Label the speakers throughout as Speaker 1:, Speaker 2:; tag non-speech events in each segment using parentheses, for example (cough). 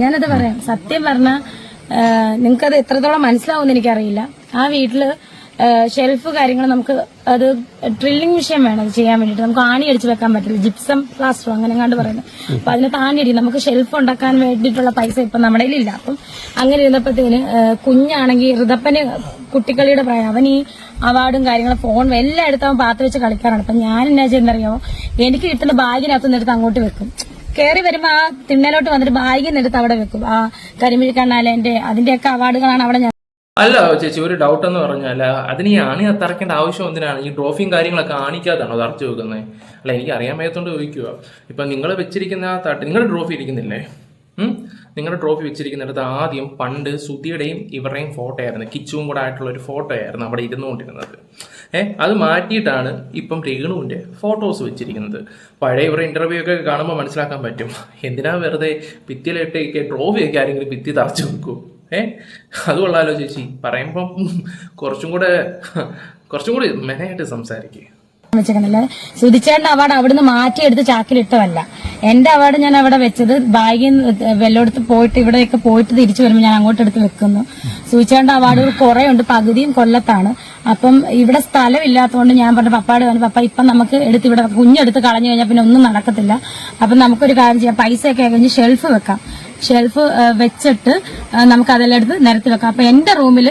Speaker 1: ഞാനത് പറയാം. സത്യം പറഞ്ഞ നിങ്ങൾക്കത് എത്രത്തോളം മനസ്സിലാവുമെന്ന് എനിക്കറിയില്ല. ആ വീട്ടിൽ ഷെൽഫ് കാര്യങ്ങൾ നമുക്ക് അത് ഡ്രില്ലിംഗ് വിഷയം വേണം ചെയ്യാൻ വേണ്ടിയിട്ട്. നമുക്ക് ആണി അടിച്ച് വെക്കാൻ പറ്റില്ല. ജിപ്സം പ്ലാസ്റ്ററോ അങ്ങനെ കണ്ട് പറയുന്നത്. അപ്പൊ അതിനകത്ത് ആണി അടി നമുക്ക് ഷെൽഫ് ഉണ്ടാക്കാൻ വേണ്ടിയിട്ടുള്ള പൈസ ഇപ്പൊ നമ്മുടെ ഇല്ല അപ്പം അങ്ങനെ ഇരുന്നപ്പോഴത്തേന് കുഞ്ഞാണെങ്കിൽ ഋതപ്പന് കുട്ടിക്കളിയുടെ പ്രായം. അവൻ ഈ അവാർഡും കാര്യങ്ങളും ഫോൺ എല്ലാം എടുത്ത് അവൻ പാത്ത് വെച്ച് കളിക്കാറാണ്. അപ്പൊ ഞാൻ എന്നാ ചെയ്യുന്നറിയാമോ എനിക്ക് കിട്ടുന്ന ബാഗിനകത്ത് നിന്നെടുത്ത് അങ്ങോട്ട് വെക്കും. കയറി വരുമ്പോ ആ തിണ്ണലോട്ട് വന്നിട്ട് ബാഗിൽ എടുത്ത് അവിടെ വെക്കും. ആ കരിമിഴി കണ്ണാലേന്റെ അതിന്റെയൊക്കെ അവാർഡുകളാണ് അവിടെ ഞാൻ
Speaker 2: അല്ല ചേച്ചി ഒരു ഡൗട്ട് എന്ന് പറഞ്ഞാൽ അതിന് ഈ ആണി തറക്കേണ്ട ആവശ്യം എന്തിനാണ്? ഈ ട്രോഫിയും കാര്യങ്ങളൊക്കെ ആണിക്കാതാണോ തറച്ചു വെക്കുന്നത് അല്ല എനിക്ക് അറിയാൻ വയ്യാത്തോണ്ട് ചോദിക്കുക ഇപ്പൊ നിങ്ങൾ വെച്ചിരിക്കുന്ന ആ തട്ട് നിങ്ങളുടെ ട്രോഫി ഇരിക്കുന്നില്ലേ? നിങ്ങളുടെ ട്രോഫി വെച്ചിരിക്കുന്നിടത്ത് ആദ്യം പണ്ട് സുധിയുടെയും ഇവരുടെയും ഫോട്ടോ ആയിരുന്നു. കിച്ചുവും കൂടെ ആയിട്ടുള്ള ഒരു ഫോട്ടോ ആയിരുന്നു അവിടെ ഇരുന്നുകൊണ്ടിരുന്നത്. ഏഹ് അത് മാറ്റിയിട്ടാണ് ഇപ്പം രേണുവിന്റെ ഫോട്ടോസ് വെച്ചിരിക്കുന്നത്. പഴയ ഇവരുടെ ഇന്റർവ്യൂ ഒക്കെ കാണുമ്പോൾ മനസ്സിലാക്കാൻ പറ്റും. എന്തിനാ വെറുതെ ഭിത്തിയിലിട്ടേക്ക് ട്രോഫി ഒക്കെ ആരെങ്കിലും ഭിത്തി തറച്ചു വെക്കൂ? ഏ അത് കൊള്ളാലോ ചേച്ചി. പറയുമ്പം കുറച്ചും കൂടെ കുറച്ചും കൂടി മെനയായിട്ട് സംസാരിക്കുക
Speaker 1: വെച്ചേക്കണല്ലേ സുധിച്ചേട്ടന്റെ അവാർഡ് അവിടുന്ന് മാറ്റിയെടുത്ത് ചാക്കിലിട്ടതല്ല. എന്റെ അവാർഡ് ഞാൻ അവിടെ വെച്ചത് ബാഗിൽ വെല്ലോടത്ത് പോയിട്ട് ഇവിടെയൊക്കെ പോയിട്ട് തിരിച്ചു വരുമ്പോൾ ഞാൻ അങ്ങോട്ട് എടുത്ത് വെക്കുന്നു. സുധിച്ചേട്ടന്റെ അവാർഡുകൾ കുറെ ഉണ്ട് പകുതിയും കൊല്ലത്താണ്. അപ്പം ഇവിടെ സ്ഥലം ഇല്ലാത്തതുകൊണ്ട് ഞാൻ പറഞ്ഞു പപ്പാട് പറഞ്ഞു പപ്പ ഇപ്പം നമുക്ക് എടുത്ത് ഇവിടെ കുഞ്ഞെടുത്ത് കളഞ്ഞു കഴിഞ്ഞാൽ പിന്നെ ഒന്നും നടക്കത്തില്ല. അപ്പം നമുക്കൊരു കാര്യം ചെയ്യാം. പൈസയൊക്കെ കഴിഞ്ഞ് ഷെൽഫ് വെക്കാം. ഷെൽഫ് വെച്ചിട്ട് നമുക്ക് അതെല്ലാം എടുത്ത് നിരത്തി വെക്കാം. അപ്പൊ എന്റെ റൂമിൽ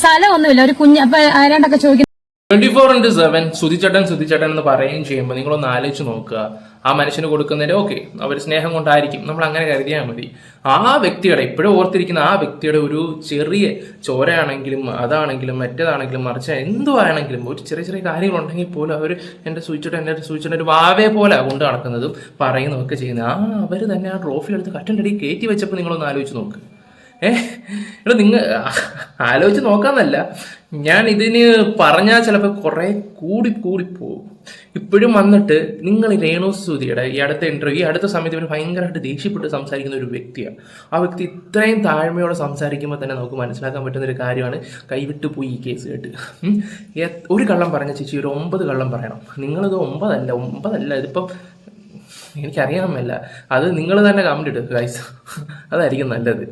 Speaker 1: സ്ഥലമൊന്നുമില്ല. ഒരു കുഞ്ഞ് അപ്പൊ ആരാണ്ടൊക്കെ ചോദിക്കും
Speaker 2: ട്വന്റി ഫോർ ഇന്റു സെവൻ സുതിച്ചട്ടൻ സുതിച്ചട്ടൻ എന്ന് പറയുകയും ചെയ്യുമ്പോൾ നിങ്ങളൊന്ന് ആലോചിച്ച് നോക്കുക. ആ മനുഷ്യന് കൊടുക്കുന്നതിന്റെ ഓക്കെ അവർ സ്നേഹം കൊണ്ടായിരിക്കും. നമ്മൾ അങ്ങനെ കരുതിയാൽ മതി. ആ വ്യക്തിയുടെ ഇപ്പോഴും ഓർത്തിരിക്കുന്ന ആ വ്യക്തിയുടെ ഒരു ചെറിയ ചോരയാണെങ്കിലും അതാണെങ്കിലും മറ്റേതാണെങ്കിലും മറിച്ച് എന്തുവാണെങ്കിലും ഒരു ചെറിയ ചെറിയ കാര്യങ്ങളുണ്ടെങ്കിൽ പോലും അവർ എന്റെ സൂചിച്ചിട്ട് എന്റെ സൂചിച്ചിട്ട് ഒരു വാവേ പോലെ കൊണ്ട് നടക്കുന്നതും പറയുന്നതൊക്കെ ചെയ്യുന്നത് ആ അവർ തന്നെ ആ ട്രോഫി എടുത്ത് കറ്റന്റെ അടി കയറ്റി വെച്ചപ്പോൾ നിങ്ങളൊന്ന് ആലോചിച്ച് നോക്ക്. ഏഹ് നിങ്ങൾ ആലോചിച്ച് നോക്കാന്നല്ല. ഞാൻ ഇതിന് പറഞ്ഞാൽ ചിലപ്പോൾ കുറേ കൂടി കൂടി പോകും. ഇപ്പോഴും വന്നിട്ട് നിങ്ങൾ ഈ രേണു ഈ അടുത്ത ഇന്റർവ്യൂ ഈ അടുത്ത സമയത്ത് ഇവർ ഭയങ്കരമായിട്ട് ദേഷ്യപ്പെട്ട് സംസാരിക്കുന്ന ഒരു വ്യക്തിയാണ് ആ വ്യക്തി ഇത്രയും താഴ്മയോടെ സംസാരിക്കുമ്പോൾ തന്നെ നമുക്ക് മനസ്സിലാക്കാൻ പറ്റുന്ന ഒരു കാര്യമാണ് കൈവിട്ട് പോയി ഈ കേസ് കേട്ട്. ഒരു കള്ളം പറഞ്ഞ ചേച്ചി ഒരു ഒമ്പത് കള്ളം പറയണം. നിങ്ങളിത് ഒമ്പതല്ല ഒമ്പതല്ല ഇതിപ്പം എനിക്കറിയാൻ മേല അത് നിങ്ങൾ തന്നെ കമന്റ് ഇടുക ഗൈസ് അതായിരിക്കും നല്ലത്.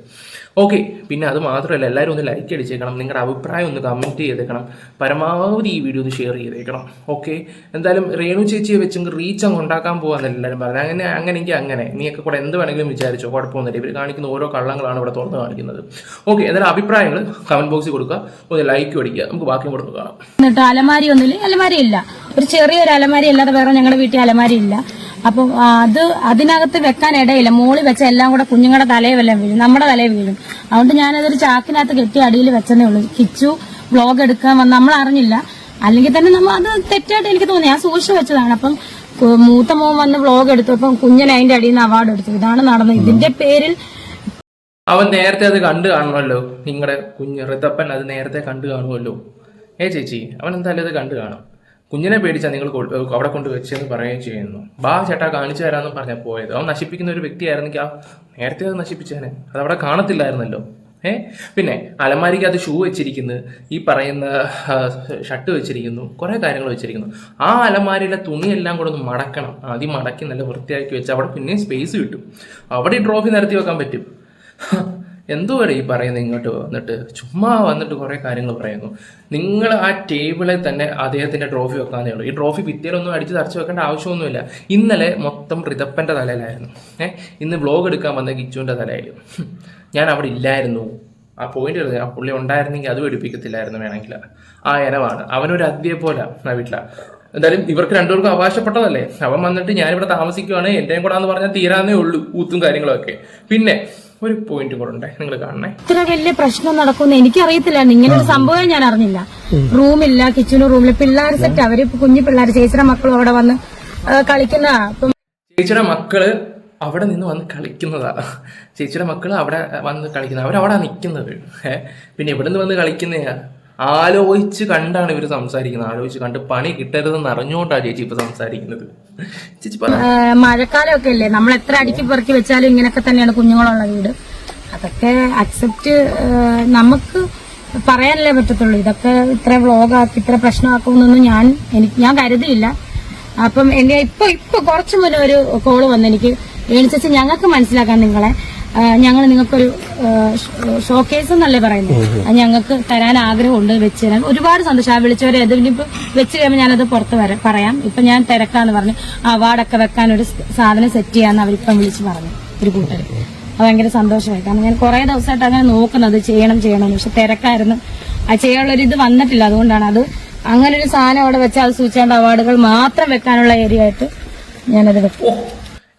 Speaker 2: ഓക്കെ പിന്നെ അത് മാത്രമല്ല എല്ലാവരും ഒന്ന് ലൈക്ക് അടിച്ചേക്കണം. നിങ്ങളുടെ അഭിപ്രായം ഒന്ന് കമന്റ് ചെയ്തേക്കണം. പരമാവധി ഈ വീഡിയോ ഒന്ന് ഷെയർ ചെയ്തേക്കണം. ഓക്കെ എന്തായാലും രേണു ചേച്ചിയെ വെച്ചെങ്കിൽ റീച്ച് അങ്ങ് ഉണ്ടാക്കാൻ പോകാന്നല്ല എല്ലാവരും പറഞ്ഞു. അങ്ങനെ അങ്ങനെയെങ്കിൽ അങ്ങനെ. നീയൊക്കെ കൂടെ എന്ത് വേണമെങ്കിലും വിചാരിച്ചോ കുഴപ്പമൊന്നുമില്ല. ഇവർ കാണിക്കുന്ന ഓരോ കള്ളങ്ങളാണ് ഇവിടെ തുറന്ന് കാണിക്കുന്നത്. ഓക്കെ എന്തായാലും അഭിപ്രായങ്ങൾ കമന്റ് ബോക്സിൽ കൊടുക്കുക. ഒന്ന് ലൈക്ക് അടിക്കുക. നമുക്ക് ബാക്കി കൂടെ കാണാം.
Speaker 1: എന്നിട്ട് അലമാരി ഒന്നുമില്ല. അലമാരി ഇല്ല. ഒരു ചെറിയൊരു അലമാരി അല്ലാതെ വേറെ ഞങ്ങളുടെ വീട്ടിൽ അലമാരി ഇല്ല. അപ്പം അത് അതിനകത്ത് വെക്കാൻ ഇടയില്ല. മോളിൽ വെച്ച എല്ലാം കൂടെ കുഞ്ഞുങ്ങളുടെ തലയിൽ വല്ലതും വീഴും. നമ്മുടെ തലയിൽ വീഴും. അതുകൊണ്ട് ഞാനതൊരു ചാക്കിനകത്ത് കെട്ടി അടിയിൽ വെച്ചതേ ഉള്ളൂ. കിച്ചു ബ്ലോഗ് എടുക്കാൻ വന്ന് നമ്മൾ അറിഞ്ഞില്ല. അല്ലെങ്കിൽ തന്നെ നമ്മൾ അത് തെറ്റായിട്ട് എനിക്ക് തോന്നി. ഞാൻ സൂക്ഷിച്ചു വെച്ചതാണ്. അപ്പം മൂത്ത മോൻ വന്ന് ബ്ലോഗ് എടുത്തു. അപ്പം കുഞ്ഞൻ അതിന്റെ അടിയിൽ നിന്ന് അവാർഡ് എടുത്തു. ഇതാണ് നടന്നത്. ഇതിന്റെ പേരിൽ
Speaker 2: അവൻ നേരത്തെ അത് കണ്ടു കാണുമല്ലോ. നിങ്ങളുടെ കുഞ്ഞ് ഋതപ്പൻ അത് നേരത്തെ കണ്ടു കാണുമല്ലോ. ഏ ചേച്ചി? അവൻ എന്തായാലും അത് കണ്ടു കാണും. കുഞ്ഞിനെ പേടിച്ചാ നിങ്ങൾ അവിടെ കൊണ്ട് വെച്ചെന്ന് പറയുകയും ചെയ്യുന്നു. ബാ ചേട്ടാ കാണിച്ചു തരാമെന്ന് പറഞ്ഞാൽ പോയത്. അവൻ നശിപ്പിക്കുന്ന ഒരു വ്യക്തിയായിരുന്നെങ്കിൽ ആ നേരത്തെ അത് നശിപ്പിച്ചേനെ അത് അവിടെ കാണത്തില്ലായിരുന്നല്ലോ. ഏ? പിന്നെ അലമാരിക്ക് അത് ഷൂ വെച്ചിരിക്കുന്നു. ഈ പറയുന്ന ഷർട്ട് വെച്ചിരിക്കുന്നു. കുറേ കാര്യങ്ങൾ വെച്ചിരിക്കുന്നു. ആ അലമാരിയിലെ തുണിയെല്ലാം കൂടെ ഒന്ന് മടക്കണം. ആദ്യം മടക്കി നല്ല വൃത്തിയാക്കി വെച്ച് അവിടെ പിന്നെയും സ്പേസ് കിട്ടും. അവിടെ ഈ ട്രോഫി നിരത്തി വെക്കാൻ പറ്റും. എന്തുവാണ് ഈ പറയുന്നത് ഇങ്ങോട്ട് വന്നിട്ട്? ചുമ്മാ വന്നിട്ട് കുറേ കാര്യങ്ങൾ പറയുന്നു. നിങ്ങൾ ആ ടേബിളിൽ തന്നെ അദ്ദേഹത്തിന്റെ ട്രോഫി വെക്കാന്നേ ഉള്ളൂ. ഈ ട്രോഫി ഭിത്തിയിലൊന്നും അടിച്ച് തറച്ച് വെക്കേണ്ട ആവശ്യമൊന്നുമില്ല. ഇന്നലെ മൊത്തം റിതപ്പന്റെ തലയിലായിരുന്നു. ഏഹ് ഇന്ന് വ്ലോഗ് എടുക്കാൻ വന്ന കിച്ചുവിന്റെ തലയായിരുന്നു ഞാൻ അവിടെ ഇല്ലായിരുന്നു. ആ പോയിന്റ് വരുന്നത് ആ പുള്ളി ഉണ്ടായിരുന്നെങ്കിൽ അത് പഠിപ്പിക്കത്തില്ലായിരുന്നു വേണമെങ്കിൽ. ആ ഇനവാണ് അവനൊരു അതിയെ പോലെ ആ വീട്ടിലാണ് എന്തായാലും ഇവർക്ക് രണ്ടുപേർക്കും അവകാശപ്പെട്ടതല്ലേ? അവൻ വന്നിട്ട് ഞാനിവിടെ താമസിക്കുവാണ്. എന്റെയും കൂടെ എന്ന് പറഞ്ഞാൽ തീരാന്നേ ഉള്ളൂ. ഊത്തും കാര്യങ്ങളൊക്കെ. പിന്നെ ഒരു പോയിന്റ് കൂടെ ഉണ്ട്. നിങ്ങൾ കാണണേ.
Speaker 1: ഇത്ര വലിയ പ്രശ്നം നടക്കുമെന്ന് എനിക്കറിയത്തില്ലായിരുന്നു ഇങ്ങനെ ഒരു സംഭവം ഞാൻ അറിഞ്ഞില്ല. റൂമില്ല കിച്ചണും റൂമിൽ പിള്ളേർ സെറ്റ് അവർ കുഞ്ഞു പിള്ളേർ ചേച്ചിയുടെ മക്കളും അവിടെ വന്ന് കളിക്കുന്ന
Speaker 2: ചേച്ചിയുടെ മക്കൾ അവിടെ നിന്ന് വന്ന് കളിക്കുന്നതാ ചേച്ചിയുടെ മക്കൾ അവിടെ വന്ന് കളിക്കുന്നത് അവരവിടെ നിൽക്കുന്നത് പിന്നെ ഇവിടെ നിന്ന് വന്ന് കളിക്കുന്നയാ. ആലോചിച്ച് കണ്ടാണ് ഇവർ സംസാരിക്കുന്നത്. ആലോചിച്ച് കണ്ട് പണി കിട്ടരുതെന്ന് അറിഞ്ഞുകൊണ്ടാണ് ചേച്ചി ഇപ്പൊ സംസാരിക്കുന്നത്. ചേച്ചി
Speaker 1: മഴക്കാലമൊക്കെ അല്ലേ? നമ്മൾ എത്ര അടിക്ക് പെറുക്കി വെച്ചാലും ഇങ്ങനെയൊക്കെ തന്നെയാണ് കുഞ്ഞുങ്ങളുള്ള വീട്. അതൊക്കെ അക്സെപ്റ്റ് നമുക്ക് പറയാനല്ലേ പറ്റത്തുള്ളൂ. ഇതൊക്കെ ഇത്ര വ്ളോഗാക്കി ഇത്ര പ്രശ്നമാക്കുമെന്നൊന്നും ഞാൻ എനിക്ക് ഞാൻ കരുതിയില്ല. അപ്പം എന്റെ ഇപ്പൊ ഇപ്പൊ കുറച്ചു മുന്നേ ഒരു കോൾ വന്നെനിക്ക് എനിക്ക് ഏണിച്ചു ഞങ്ങൾക്ക് മനസ്സിലാക്കാൻ നിങ്ങളെ. ഞങ്ങൾ നിങ്ങൾക്കൊരു ഷോക്കേസ് എന്നല്ലേ പറയുന്നത്. ഞങ്ങൾക്ക് തരാൻ ആഗ്രഹമുണ്ട് വെച്ച് തരാൻ. ഒരുപാട് സന്തോഷം. ആ വിളിച്ചവരെ ഇപ്പൊ വെച്ച് കഴിയുമ്പോൾ ഞാനത് പുറത്ത് വരാം പറയാം. ഇപ്പൊ ഞാൻ തിരക്കാന്ന് പറഞ്ഞു. അവാർഡൊക്കെ വെക്കാൻ ഒരു സാധനം സെറ്റ് ചെയ്യാന്ന് അവരിപ്പം വിളിച്ച് പറഞ്ഞു. ഒരു കൂട്ടർ അത് ഭയങ്കര സന്തോഷമായി കാരണം ഞാൻ കുറെ ദിവസമായിട്ട് അങ്ങനെ നോക്കുന്നത് ചെയ്യണം ചെയ്യണം പക്ഷെ തിരക്കായിരുന്നു. ആ ചെയ്യാനുള്ളൊരു ഇത് വന്നിട്ടില്ല. അതുകൊണ്ടാണ് അത് അങ്ങനെ ഒരു സാധനം അവിടെ വെച്ച് അത് സൂചിച്ചാണ്ട് അവാർഡുകൾ മാത്രം വെക്കാനുള്ള ഏരിയ ആയിട്ട് ഞാനത് വെക്കും.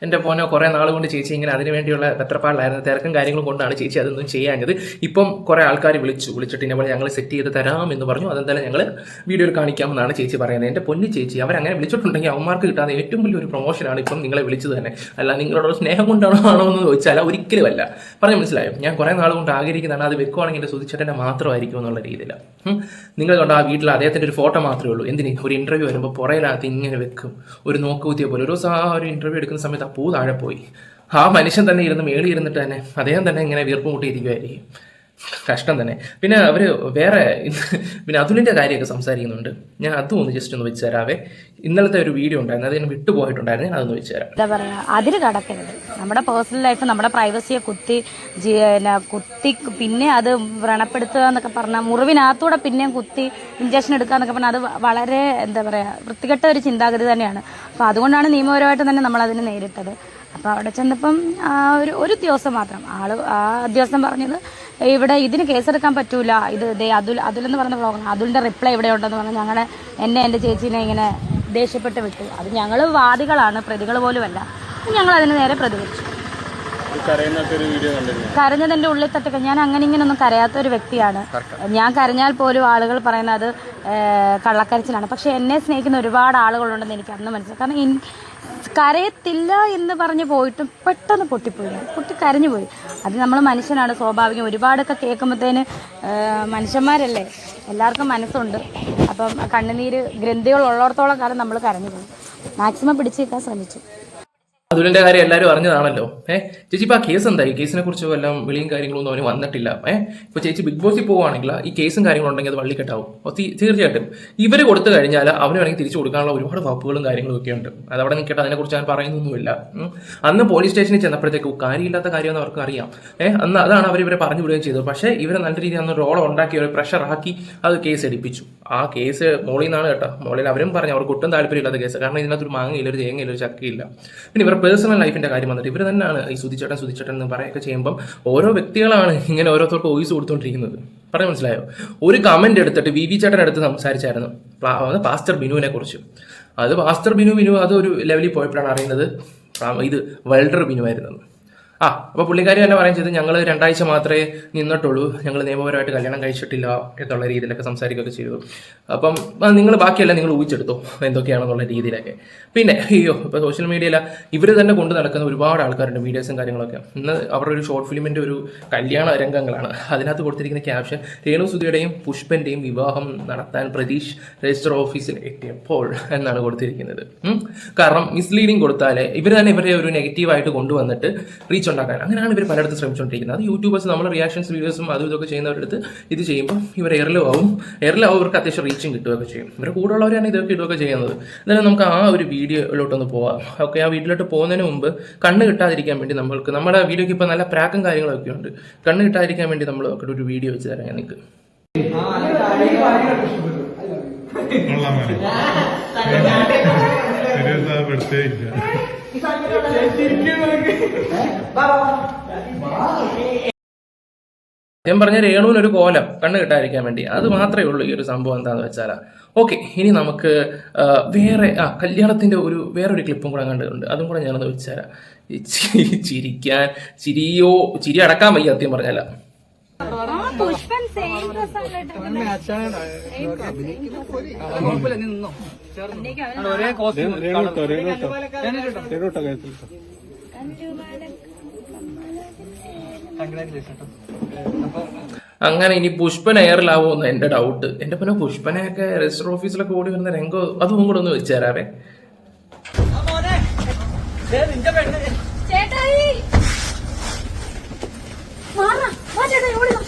Speaker 2: എന്റെ പോനോ കുറേ നാൾ കൊണ്ട് ചേച്ചി ഇങ്ങനെ അതിന് വേണ്ടിയുള്ള പത്രപ്പാടിലായിരുന്നു തിരക്കും കാര്യങ്ങളും കൊണ്ടാണ് ചേച്ചി അതൊന്നും ചെയ്യാഞ്ഞത്. ഇപ്പം കുറേ ആൾക്കാർ വിളിച്ചു. വിളിച്ചിട്ട് ഇന്നെ പോലെ ഞങ്ങൾ സെറ്റ് ചെയ്ത് തരാം എന്ന് പറഞ്ഞു. അതെന്തായാലും ഞങ്ങൾ വീഡിയോയിൽ കാണിക്കാമെന്നാണ് ചേച്ചി പറയുന്നത്. എന്റെ പൊന്നു ചേച്ചി അവരങ്ങനെ വിളിച്ചിട്ടുണ്ടെങ്കിൽ അവന്മാർക്ക് കിട്ടാതെ ഏറ്റവും വലിയൊരു പ്രൊമോഷനാണ് ഇപ്പം നിങ്ങളെ വിളിച്ചത് തന്നെ. അല്ല നിങ്ങളോട് സ്നേഹം കൊണ്ടാണോ ആണോ എന്ന് ചോദിച്ചാൽ ഒരിക്കലും അല്ല. പറഞ്ഞു മനസ്സിലായോ? ഞാൻ കുറേ നാൾ കൊണ്ട് ആഗ്രഹിക്കുന്നതാണ്. അത് വെക്കുവാണെങ്കിൽ എന്റെ സുധിച്ചേട്ടന്റെ മാത്രമായിരിക്കും എന്നുള്ള രീതിയിലാണ് നിങ്ങൾ കണ്ട ആ വീട്ടിൽ അദ്ദേഹത്തിന്റെ ഒരു ഫോട്ടോ മാത്രമേ ഉള്ളൂ. എന്തിന്? ഒരു ഇന്റർവ്യൂ വരുമ്പോൾ പുറയിലകത്ത് ഇങ്ങനെ വെക്കും. ഒരു നോക്കുകുത്തിയ പോലെ. ഒരു ദിവസം ആ ഒരു ഇന്റർവ്യൂ എടുക്കുന്ന സമയത്ത് പൂ താഴെ പോയി ആ മനുഷ്യൻ തന്നെ ഇരുന്ന് മേളിയിരുന്നിട്ട് തന്നെ അദ്ദേഹം തന്നെ ഇങ്ങനെ വീർപ്പ് മുട്ടിയിരിക്കുമായിരിക്കും കഷ്ടം തന്നെ. പിന്നെ അവർ വേറെ പിന്നെ അതുലിന്റെ കാര്യമൊക്കെ സംസാരിക്കുന്നുണ്ട്. ഞാൻ അതും ഒന്ന് ജസ്റ്റ് ഒന്ന് വെച്ച് തരാവേ. ഇന്നലത്തെ ഒരു വീഡിയോ ഉണ്ടായിരുന്നു. അത് ഞാൻ വിട്ടുപോയിട്ടുണ്ടായിരുന്നു ഞാൻ അതൊന്ന് വെച്ച് തരാം.
Speaker 1: എന്താ പറയുക അതിൽ കടക്കരുത്. നമ്മുടെ പേഴ്സണൽ ലൈഫ് നമ്മുടെ പ്രൈവസിയെ കുത്തി കുത്തി പിന്നെ അത് വ്രണപ്പെടുത്തുക എന്നൊക്കെ പറഞ്ഞാൽ മുറിവിനകത്തൂടെ പിന്നെയും കുത്തി ഇഞ്ചക്ഷൻ എടുക്കുക എന്നൊക്കെ പറഞ്ഞാൽ അത് വളരെ എന്താ പറയുക വൃത്തികെട്ട ഒരു ചിന്താഗതി തന്നെയാണ്. അപ്പോൾ അതുകൊണ്ടാണ് നിയമപരമായിട്ട് തന്നെ നമ്മൾ അതിനെ നേരിട്ടത്. അപ്പോൾ അവിടെ ചെന്നപ്പം ഒരു ഒരു ദിവസം മാത്രം. ആൾ ആ ദിവസം പറഞ്ഞത് ഇവിടെ ഇതിന് കേസെടുക്കാൻ പറ്റൂല. ഇത് ദേ അതുൽ അതുൽ എന്ന് പറഞ്ഞ ബ്ലോഗാണ് അതുലിന്റെ റിപ്ലൈ ഇവിടെ ഉണ്ടെന്ന് പറഞ്ഞ് ഞങ്ങളെ എന്നെ എന്റെ ചേച്ചീനെ ഇങ്ങനെ ദേഷ്യപ്പെട്ട് വിട്ടു. അത് ഞങ്ങൾ വാദികളാണ് പ്രതികൾ പോലുമല്ല. ഞങ്ങൾ അതിന് നേരെ പ്രതികരിച്ചു. കരഞ്ഞത് എന്റെ ഉള്ളിൽ തട്ടൊക്കെ. ഞാൻ അങ്ങനെ ഇങ്ങനെ ഒന്നും കരയാത്ത ഒരു വ്യക്തിയാണ് ഞാൻ കരഞ്ഞാൽ പോലും ആളുകൾ പറയുന്നത് കള്ളക്കരച്ചിലാണ്. പക്ഷെ എന്നെ സ്നേഹിക്കുന്ന ഒരുപാട് ആളുകളുണ്ടെന്ന് എനിക്ക് അന്ന് മനസ്സിലായി. കാരണം കരയത്തില്ല എന്ന് പറഞ്ഞ് പോയിട്ടും പെട്ടെന്ന് പൊട്ടിപ്പോയി. പൊട്ടി കരഞ്ഞു പോയി. അത് നമ്മൾ മനുഷ്യനാണ് സ്വാഭാവികം. ഒരുപാടൊക്കെ കേൾക്കുമ്പോഴത്തേന് മനുഷ്യന്മാരല്ലേ? എല്ലാവർക്കും മനസ്സുണ്ട്. അപ്പം കണ്ണുനീര് ഗ്രന്ഥികൾ ഉള്ളിടത്തോളം കാലം നമ്മൾ കരഞ്ഞു പോകും മാക്സിമം പിടിച്ചു ശ്രമിച്ചു.
Speaker 2: അതുലിന്റെ കാര്യം എല്ലാവരും അറിഞ്ഞതാണല്ലോ. ഏഹ് ചേച്ചി ഇപ്പൊ ആ കേസ് എന്തായി? കേസിനെ കുറിച്ച് എല്ലാം വിളിയും കാര്യങ്ങളൊന്നും അവന് വന്നിട്ടില്ല. ഏഹ് ഇപ്പൊ ചേച്ചി ബിഗ് ബോസിൽ പോവുകയാണെങ്കിൽ ഈ കേസും കാര്യങ്ങളും ഉണ്ടെങ്കിൽ അത് വള്ളിക്കെട്ടാവും. തീർച്ചയായിട്ടും ഇവർ കൊടുത്തു കഴിഞ്ഞാൽ അവന് വേണമെങ്കിൽ തിരിച്ചു കൊടുക്കാനുള്ള ഒരുപാട് വകുപ്പുകളും കാര്യങ്ങളും ഒക്കെ ഉണ്ട്. അത് അവിടെ നിൽക്കട്ടെ അതിനെക്കുറിച്ച് ഞാൻ പറയുന്നൊന്നുമില്ല. അന്ന് പോലീസ് സ്റ്റേഷനിൽ ചെന്നപ്പോഴത്തേക്ക് കാര്യമില്ലാത്ത കാര്യമെന്ന് അവർക്ക് അറിയാം. ഏഹ് അന്ന് അതാണ് അവർ ഇവരെ പറഞ്ഞു വിടുകയും ചെയ്തത്. പക്ഷേ ഇവരെ നല്ല രീതിയിൽ അന്ന് റോൾ ഉണ്ടാക്കി ഒരു പ്രഷർ ആക്കി അത് കേസ് എടുപ്പിച്ചു. ആ കേസ് മോളിൽ നിന്നാണ് കേട്ടോ. മോളിൽ അവരും പറഞ്ഞു അവർക്ക് ഒട്ടും താല്പര്യമില്ലാത്ത കേസ്. കാരണം ഇതിനകത്ത് ഒരു മാങ്ങയില്ല ഒരു തേങ്ങയില്ല ഒരു ചക്കയില്ല. പിന്നെ ഇവരുടെ പേഴ്സണൽ ലൈഫിന്റെ കാര്യം വന്നിട്ട് ഇവർ തന്നെയാണ് ഈ സുതിച്ചേട്ടൻ സുതിച്ചേട്ടൻ എന്ന് പറയുകയൊക്കെ ചെയ്യുമ്പം ഓരോ വ്യക്തികളാണ് ഇങ്ങനെ ഓരോരുത്തർക്ക് വോയിസ് കൊടുത്തുകൊണ്ടിരിക്കുന്നത് പറഞ്ഞു മനസ്സിലായോ? ഒരു കമന്റ് എടുത്തിട്ട് വി വി ചേട്ടൻ അടുത്ത് സംസാരിച്ചായിരുന്നു. പാസ്റ്റർ ബിനുവിനെ കുറിച്ച്. അത് പാസ്റ്റർ ബിനു ബിനു അതൊരു ലെവലിൽ പോയപ്പോഴാണ് അറിയുന്നത്. ഇത് വെൽഡർ ബിനു ആയിരുന്നു ആ അപ്പോൾ പുള്ളിക്കാരി തന്നെ പറയും ചെയ്ത് ഞങ്ങൾ രണ്ടാഴ്ച മാത്രമേ നിന്നിട്ടുള്ളൂ. ഞങ്ങൾ നിയമപരമായിട്ട് കല്യാണം കഴിച്ചിട്ടില്ല എന്നുള്ള രീതിയിലൊക്കെ സംസാരിക്കുകയൊക്കെ ചെയ്തു. അപ്പം നിങ്ങൾ ബാക്കിയല്ല നിങ്ങൾ ഊഹിച്ചെടുത്തോ എന്തൊക്കെയാണെന്നുള്ള രീതിയിലൊക്കെ. പിന്നെ അയ്യോ ഇപ്പോൾ സോഷ്യൽ മീഡിയയിൽ ഇവർ തന്നെ കൊണ്ടു നടക്കുന്ന ഒരുപാട് ആൾക്കാരുണ്ട് വീഡിയോസും കാര്യങ്ങളൊക്കെ. ഇന്ന് അവരുടെ ഒരു ഷോർട്ട് ഫിലിമിന്റെ ഒരു കല്യാണ രംഗങ്ങളാണ്. അതിനകത്ത് കൊടുത്തിരിക്കുന്ന ക്യാപ്ഷൻ രേണു സുധിയുടെയും പുഷ്പന്റെയും വിവാഹം നടത്താൻ പ്രതീഷ് രജിസ്റ്റർ ഓഫീസിൽ എത്തിയപ്പോൾ എന്നാണ് കൊടുത്തിരിക്കുന്നത്. കാരണം മിസ്ലീഡിങ് കൊടുത്താലേ ഇവർ തന്നെ ഇവരെ ഒരു നെഗറ്റീവായിട്ട് കൊണ്ടുവന്നിട്ട് റീച്ച് ഉണ്ടാക്കാൻ. അങ്ങനെയാണ് ഇവർ പലയിടത്തും ശ്രമിച്ചുകൊണ്ടിരിക്കുന്നത്. അത് യൂട്യൂബേഴ്സ് നമ്മൾ റിയാക്ഷൻസ് വീഡിയോസും അതും ഇതൊക്കെ ചെയ്യുന്നവരുടെ ഇത് ചെയ്യുമ്പോൾ ഇവർ എയറിലും ആവും. എയർലോ ആവും ഇവർക്ക് അത്യാവശ്യം റീച്ചും കിട്ടുകയൊക്കെ ചെയ്യും. ഇവരുടെ കൂടെ ഉള്ളവരാണ് ഇതൊക്കെ ഇടുകയൊക്കെ ചെയ്യുന്നത്. എന്നാലും നമുക്ക് ആ ഒരു വീഡിയോയിലോട്ടൊന്ന് പോവാം. ഓക്കെ ആ വീഡിയോയിലോട്ട് പോകുന്നതിന് മുമ്പ് കണ്ണ് കിട്ടാതിരിക്കാൻ വേണ്ടി നമ്മൾക്ക് നമ്മുടെ വീഡിയോക്ക് ഇപ്പോൾ നല്ല പ്രാക്കും കാര്യങ്ങളൊക്കെ ഉണ്ട്. കണ്ണ് കിട്ടാതിരിക്കാൻ വേണ്ടി നമ്മൾ ഒക്കെ ഒരു വീഡിയോ വെച്ച് തരാം ഞാൻ നിങ്ങൾക്ക് (laughs)
Speaker 3: ഇല്ല
Speaker 2: ഞാൻ പറഞ്ഞ രേണുവിനൊരു കോലം കണ്ണ് കിട്ടാതിരിക്കാൻ വേണ്ടി. അത് മാത്രമേ ഉള്ളൂ ഈ ഒരു സംഭവം എന്താണെന്ന് വെച്ചാൽ. ഓക്കെ ഇനി നമുക്ക് വേറെ ആ കല്യാണത്തിന്റെ ഒരു വേറൊരു ക്ലിപ്പും കൂടെ കണ്ടിട്ടുണ്ട്. അതും കൂടെ ഞാനൊന്ന് വെച്ചുതരാം. ഈ ചിരിക്കാൻ ചിരിയോ ചിരി അടക്കാൻ വയ്യ സത്യം പറഞ്ഞാല അങ്ങനെ ഇനി പുഷ്പൻ എയറിലാവുമെന്ന് എന്റെ ഡൗട്ട് എന്റെ പിന്നെ പുഷ്പനെയൊക്കെ രജിസ്റ്റർ ഓഫീസിലൊക്കെ ഓടി വരുന്ന രംഗം അതും കൂടെ ഒന്ന് വെച്ചുതരാവേ
Speaker 1: ചേട്ടായി മാറാ വാ ചേട്ടായി ഓടി.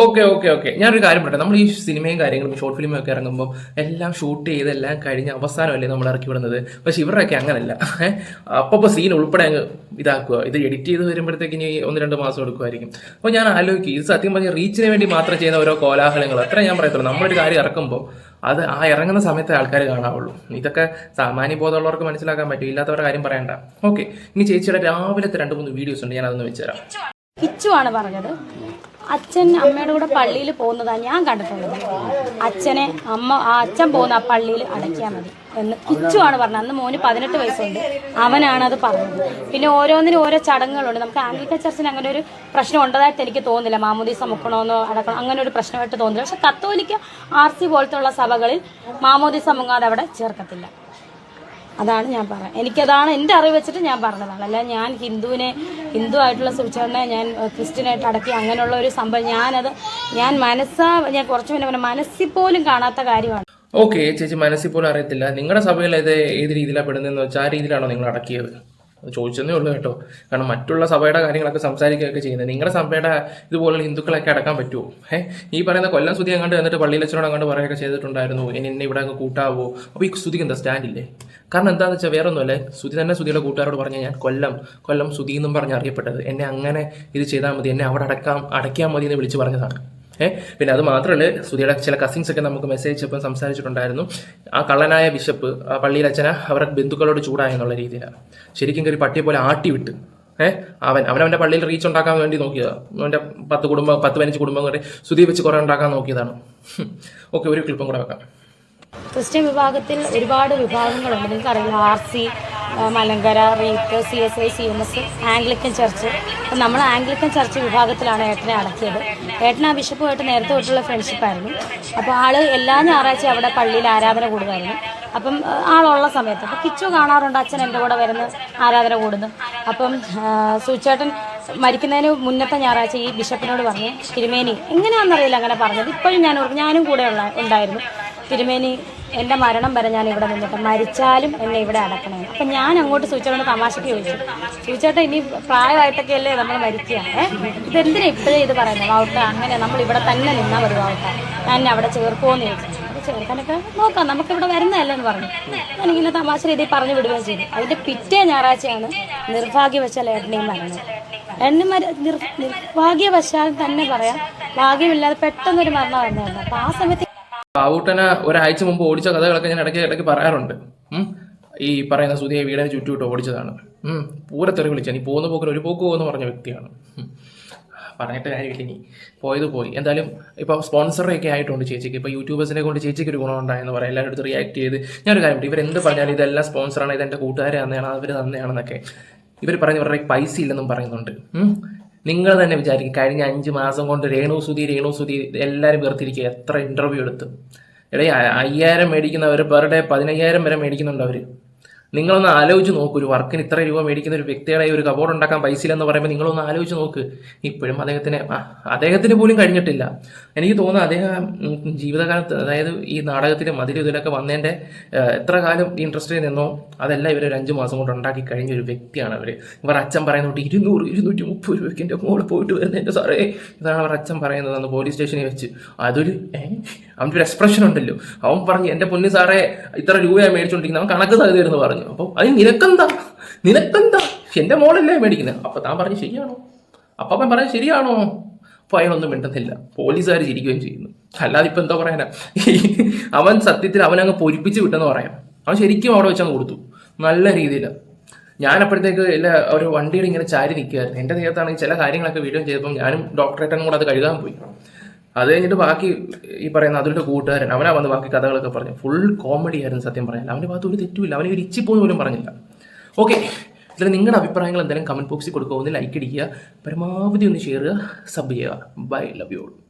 Speaker 2: Okay okay okay. ഞാനൊരു കാര്യം പറയട്ടെ. നമ്മൾ ഈ സിനിമയും കാര്യങ്ങളും ഷോർട്ട് ഫിലിമും ഒക്കെ ഇറങ്ങുമ്പോൾ എല്ലാം ഷൂട്ട് ചെയ്ത് എല്ലാം കഴിഞ്ഞ് അവസാനമല്ലേ നമ്മൾ ഇറക്കി വിടുന്നത്? പക്ഷെ ഇവരുടെയൊക്കെ അങ്ങനല്ല. അപ്പോൾ സീൻ ഉൾപ്പെടെ അങ്ങ് ഇതാക്കുക. ഇത് എഡിറ്റ് ചെയ്ത് വരുമ്പോഴത്തേക്ക് ഇനി ഒന്ന് രണ്ട് മാസം എടുക്കുമായിരിക്കും. അപ്പോൾ ഞാൻ ആലോചിക്കും. ഇത് സത്യം പറഞ്ഞ റീച്ചിന് വേണ്ടി മാത്രം ചെയ്യുന്ന ഓരോ കോലാഹലങ്ങൾ. അത്ര ഞാൻ പറയത്തുള്ളൂ. നമ്മളൊരു കാര്യം ഇറക്കുമ്പോൾ അത് ആ ഇറങ്ങുന്ന സമയത്തെ ആൾക്കാർ കാണാവുള്ളൂ. ഇതൊക്കെ സാമാന്യ ബോധമുള്ളവർക്ക് മനസ്സിലാക്കാൻ പറ്റും. ഇല്ലാത്തവരുടെ കാര്യം പറയണ്ട. ഓക്കെ. ഇനി ചേച്ചിയുടെ രാവിലത്തെ രണ്ട് മൂന്ന് വീഡിയോസ് ഉണ്ട്. ഞാൻ അതൊന്ന് വെച്ചുതരാം
Speaker 1: കിച്ചു ആണ് പറഞ്ഞത്. അച്ഛൻ അമ്മയുടെ കൂടെ പള്ളിയിൽ പോകുന്നതാണ് ഞാൻ കണ്ടിട്ടുള്ളത്. അച്ഛനെ അമ്മ ആ അച്ഛൻ പോകുന്ന ആ പള്ളിയിൽ അടയ്ക്കാൻ മതി എന്ന് കിച്ചു ആണ് പറഞ്ഞത്. അന്ന് മോന് പതിനെട്ട് വയസ്സുണ്ട്. അവനാണ് അത് പറഞ്ഞത്. പിന്നെ ഓരോന്നിനും ഓരോ ചടങ്ങുകളുണ്ട്. നമുക്ക് ആംഗ്ലിക്കൻ ചർച്ചിന് അങ്ങനെ ഒരു പ്രശ്നം ഉണ്ടതായിട്ട് എനിക്ക് തോന്നുന്നില്ല. മാമോദീസ മുക്കണമെന്നോ അടക്കണം അങ്ങനെ ഒരു പ്രശ്നമായിട്ട് തോന്നുന്നില്ല. പക്ഷെ കത്തോലിക്ക ആർ സി പോലത്തെ സഭകളിൽ മാമോദീസ മുങ്ങാതെ അവിടെ ചേർക്കത്തില്ല. അതാണ് ഞാൻ പറഞ്ഞത് എനിക്കതാണ് എന്റെ അറിവ് വെച്ചിട്ട് ഞാൻ പറഞ്ഞതാണ്. അല്ല ഞാൻ ഹിന്ദുവിനെ ഹിന്ദു ആയിട്ടുള്ള സുവിച്ചാറിനെ ഞാൻ ക്രിസ്ത്യനായിട്ട് അടക്കി അങ്ങനെയുള്ള ഒരു സംഭവം ഞാനത് ഞാൻ മനസ്സാ ഞാൻ കുറച്ച് മുന്നേ മനസ്സിൽ പോലും കാണാത്ത കാര്യമാണ്.
Speaker 2: ഓക്കെ ചേച്ചി മനസ്സിൽ പോലും അറിയത്തില്ല. നിങ്ങളുടെ സഭയിൽ ഇത് ഏത് രീതിയിലാണ് പെടുന്നതെന്ന് വെച്ചാൽ ആ രീതിയിലാണോ നിങ്ങൾ അടക്കിയത്? ചോദിച്ചതേ ഉള്ളൂ കേട്ടോ. കാരണം മറ്റുള്ള സഭയുടെ കാര്യങ്ങളൊക്കെ സംസാരിക്കുകയൊക്കെ ചെയ്യുന്നത് നിങ്ങളുടെ സഭയുടെ ഇതുപോലുള്ള ഹിന്ദുക്കളൊക്കെ അടക്കാൻ പറ്റുമോ? ഏ ഈ പറയുന്ന കൊല്ലം സ്തുതി അങ്ങോട്ട് എന്നിട്ട് പള്ളിയിലച്ചനോട് അങ്ങോട്ട് പറയുകയൊക്കെ ചെയ്തിട്ടുണ്ടായിരുന്നു. ഇനി എന്നെ ഇവിടെ അങ്ങ് കൂട്ടാവോ? അപ്പോൾ ഈ സ്തുതിക്ക് എന്താ സ്റ്റാൻഡില്ലേ കാരണം എന്താണെന്ന് വെച്ചാൽ വേറെ ഒന്നുമല്ലേ സ്തുതി തന്നെ സ്തുതിയുടെ കൂട്ടുകാരോട് പറഞ്ഞു ഞാൻ കൊല്ലം കൊല്ലം സ്തുതി എന്നും പറഞ്ഞ് അറിയപ്പെട്ടത്. എന്നെ അങ്ങനെ ഇത് ചെയ്താൽ മതി എന്നെ അവിടെ അടക്കാം അടയ്ക്കാൻ മതി എന്ന് വിളിച്ച് പറഞ്ഞതാണ്. ഏഹ് പിന്നെ അത് മാത്രമല്ല സുധിയുടെ ചില കസിൻസ് ഒക്കെ നമുക്ക് മെസ്സേജ് ഇപ്പം സംസാരിച്ചിട്ടുണ്ടായിരുന്നു. ആ കള്ളനായ ബിഷപ്പ് ആ പള്ളിയിൽ അച്ഛന അവരുടെ ബന്ധുക്കളോട് ചൂടായ എന്നുള്ള രീതിയിലാണ് ശരിക്കും ഒരു പട്ടിയെ പോലെ ആട്ടി വിട്ട് ഏഹ് അവൻ അവന്റെ പള്ളിയിൽ റീച്ച് ഉണ്ടാക്കാൻ വേണ്ടി നോക്കിയതാണ് അവന്റെ പത്ത് കുടുംബം പത്ത് പതിനഞ്ച് കുടുംബം കൂടെ സുധി വെച്ച് കുറേ ഉണ്ടാക്കാൻ നോക്കിയതാണ്. ഓക്കെ ഒരു ക്ലിപ്പും കൂടെ വെക്കാം.
Speaker 1: ക്രിസ്ത്യൻ വിഭാഗത്തിൽ ഒരുപാട് വിഭാഗങ്ങളുണ്ട്. നിങ്ങൾക്ക് അറിയില്ല R C Malankara rite C S I C M S Anglican church. അപ്പം നമ്മൾ ആംഗ്ലിക്കൻ ചർച്ച് വിഭാഗത്തിലാണ് ഏട്ടനെ അടക്കിയത്. ഏട്ടൻ ആ ബിഷപ്പുമായിട്ട് നേരത്തെ തൊട്ടുള്ള ഫ്രണ്ട്ഷിപ്പായിരുന്നു. അപ്പോൾ ആൾ എല്ലാ ഞായറാഴ്ചയും അവിടെ പള്ളിയിൽ ആരാധന കൂടുമായിരുന്നു. അപ്പം ആളുള്ള സമയത്ത്. അപ്പം കിച്ചു കാണാറുണ്ട് അച്ഛൻ എന്റെ കൂടെ വരുന്ന ആരാധന കൂടുന്നു. അപ്പം സൂചേട്ടൻ മരിക്കുന്നതിന് മുന്നത്തെ ഞായറാഴ്ച ഈ ബിഷപ്പിനോട് പറഞ്ഞു തിരുമേനി എങ്ങനെയാണെന്നറിയില്ല അങ്ങനെ പറഞ്ഞത്. ഇപ്പോഴും ഞാൻ ഓർക്കും ഞാനും കൂടെ ഉള്ള ഉണ്ടായിരുന്നു. തിരുമേനി എന്റെ മരണം വരെ ഞാൻ ഇവിടെ നിന്നിട്ട് മരിച്ചാലും എന്നെ ഇവിടെ അടക്കണേ. അപ്പം ഞാൻ അങ്ങോട്ട് സൂചിച്ചോണ്ട് തമാശയ്ക്ക് ചോദിച്ചു. സൂചിച്ചേട്ടാ ഇനി പ്രായമായിട്ടൊക്കെ അല്ലേ നമ്മൾ മരിക്കുകയാണ്? ഇതെന്തിനാ ഇപ്പോഴേ ഇത് പറയുന്നത്? വാവുട്ട അങ്ങനെ നമ്മൾ ഇവിടെ തന്നെ നിന്നാൽ മതി വാവുട്ട. ഞാൻ അവിടെ ചേർക്കുമോന്ന് ചോദിച്ചു. ചേർക്കാനൊക്കെ നോക്കാം. നമുക്കിവിടെ വരുന്നതല്ല എന്ന് പറഞ്ഞു. ഞാനിങ്ങനെ തമാശ രീതിയിൽ പറഞ്ഞു വിടുകയും ചെയ്തു. അതിന്റെ പിറ്റേ ഞായറാഴ്ചയാണ് നിർഭാഗ്യവശാൽ ഏട്ടനെയും മരണം. എന്നെ മര നിർ നിർഭാഗ്യവശാൽ തന്നെ പറയാം. ഭാഗ്യമില്ലാതെ പെട്ടെന്നൊരു മരണം വന്നതാണ് അപ്പോൾ ആ സമയത്ത്
Speaker 2: പാവൂട്ടന ഒരാഴ്ച മുമ്പ് ഓടിച്ച കഥകളൊക്കെ ഞാൻ ഇടയ്ക്ക് ഇടയ്ക്ക് പറയാറുണ്ട്. ഈ പറയുന്ന സുധിയെ വീടിനെ ചുറ്റുവിട്ട് ഓടിച്ചതാണ്. പൂര പൂരത്തെറി വിളിച്ച. നീ പോകുന്ന പോക്കിന് ഒരു പോക്ക് പോകുമെന്ന് പറഞ്ഞ വ്യക്തിയാണ്. പറഞ്ഞിട്ട് കാര്യമില്ല ഇനി. പോയത് പോയി. എന്തായാലും ഇപ്പോൾ സ്പോൺസറൊക്കെ ആയിട്ടുണ്ട് ചേച്ചിക്ക്. ഇപ്പോൾ യൂട്യൂബേഴ്സിനെ കൊണ്ട് ചേച്ചിക്ക് ഒരു ഗുണമുണ്ടായെന്ന് പറയാം. എല്ലാവരും അടുത്ത് റിയാക്ട് ചെയ്ത്. ഞാനൊരു കാര്യം ഇവരെന്ത് പറഞ്ഞാലും ഇതെല്ലാം സ്പോൺസറാണ്. ഇതെന്റെ കൂട്ടുകാരെ തന്നെയാണ്. അവർ തന്നെയാണെന്നൊക്കെ. ഇവർ പറയുന്ന ഇവരുടെ പൈസ ഇല്ലെന്നും പറയുന്നുണ്ട്. നിങ്ങൾ തന്നെ വിചാരിക്കും കഴിഞ്ഞ അഞ്ച് മാസം കൊണ്ട് രേണു സുധി രേണു സുധി എല്ലാവരും വേർതിരിക്കുക. എത്ര ഇന്റർവ്യൂ എടുത്തു. എടേ അയ്യായിരം മേടിക്കുന്നവർ പെർ ഡേ പതിനയ്യായിരം വരെ മേടിക്കുന്നുണ്ട് അവർ നിങ്ങളൊന്ന് ആലോചിച്ച് നോക്കൂ ഒരു വർക്കിന് ഇത്ര രൂപ മേടിക്കുന്ന ഒരു വ്യക്തിയുടെ ഒരു കബോർഡ് ഉണ്ടാക്കാൻ പൈസ ഇല്ലെന്ന് പറയുമ്പോൾ നിങ്ങളൊന്ന് ആലോചിച്ച് നോക്ക്. ഇപ്പോഴും അദ്ദേഹത്തിന് അദ്ദേഹത്തിന് പോലും കഴിഞ്ഞിട്ടില്ല. എനിക്ക് തോന്നുന്നു അദ്ദേഹം ജീവിതകാലത്ത് അതായത് ഈ നാടകത്തിലും അതിലും ഇതിലൊക്കെ വന്നതിന്റെ എത്ര കാലം ഇൻട്രസ്റ്റിൽ നിന്നോ അതെല്ലാം ഇവർ ഒരു അഞ്ച് മാസം കൊണ്ട് ഉണ്ടാക്കി കഴിഞ്ഞ ഒരു വ്യക്തിയാണ് അവർ ഇവർ അച്ഛൻ പറയുന്നത് ഇരുന്നൂറ് ഇരുന്നൂറ്റി മുപ്പത് രൂപയ്ക്ക് മോൾ പോയിട്ട് വരുന്നതിന്റെ സാറേ ഇതാണ് അവർ അച്ഛൻ പറയുന്നത് അന്ന് പോലീസ് സ്റ്റേഷനിൽ വെച്ച്. അതൊരു അവന്റെ ഒരു എക്സ്പ്രഷൻ ഉണ്ടല്ലോ. അവൻ പറഞ്ഞു എന്റെ പൊന്നു സാറേ ഇത്ര രൂപയാണ് മേടിച്ചുകൊണ്ടിരിക്കുന്നത് അവൻ കണക്ക് തരുതെന്ന് പറഞ്ഞു. അപ്പോൾ അതിന് നിനക്കെന്താ? നിനക്കെന്താ? എന്റെ മോളല്ലേ മേടിക്കുന്നത്. അപ്പം താൻ പറഞ്ഞു ശരിയാണോ? അപ്പം അവൻ പറഞ്ഞു ശരിയാണോ? അപ്പോൾ അയാളൊന്നും മിണ്ടുന്നില്ല പോലീസുകാർ ചിരിക്കുകയും ചെയ്യുന്നു. അല്ലാതെ ഇപ്പം എന്താ പറയാനാ? അവൻ സത്യത്തിൽ അവനങ്ങ് പൊരിപ്പിച്ച് വിട്ടെന്ന് പറയാം. അവൻ ശരിക്കും അവിടെ വെച്ചങ്ങ് കൊടുത്തു. നല്ല രീതിയിൽ ഞാൻ അപ്പോഴത്തേക്ക് എല്ലാ ഒരു വണ്ടിയുടെ ഇങ്ങനെ ചാരി നിൽക്കുകയായിരുന്നു എന്റെ ദേഹത്താണെങ്കിൽ ചില കാര്യങ്ങളൊക്കെ വീഡിയോ ചെയ്തപ്പോൾ ഞാനും ഡോക്ടറേറ്റനും കൂടെ അത് കഴുകാൻ പോയി. അത് കഴിഞ്ഞിട്ട് ബാക്കി ഈ പറയുന്ന അതിന്റെ കൂട്ടുകാരൻ അവനാ വന്ന് ബാക്കി കഥകളൊക്കെ പറഞ്ഞു. ഫുൾ കോമഡി ആയിരുന്നു സത്യം പറഞ്ഞാൽ അവന്റെ ഭാഗത്ത് ഒരു തെറ്റുമില്ല അവനെ ഒരു ഇച്ചിപ്പോയി പോലും പറഞ്ഞില്ല. ഓക്കെ ഇതിൽ നിങ്ങളുടെ അഭിപ്രായങ്ങൾ എന്തെങ്കിലും കമന്റ് ബോക്സിൽ കൊടുക്കുക. ഒന്ന് ലൈക്ക് അടിക്കുക പരമാവധി ഒന്ന് ഷെയർ ചെയ്യുക. സബ് ചെയ്യുക. Bye love you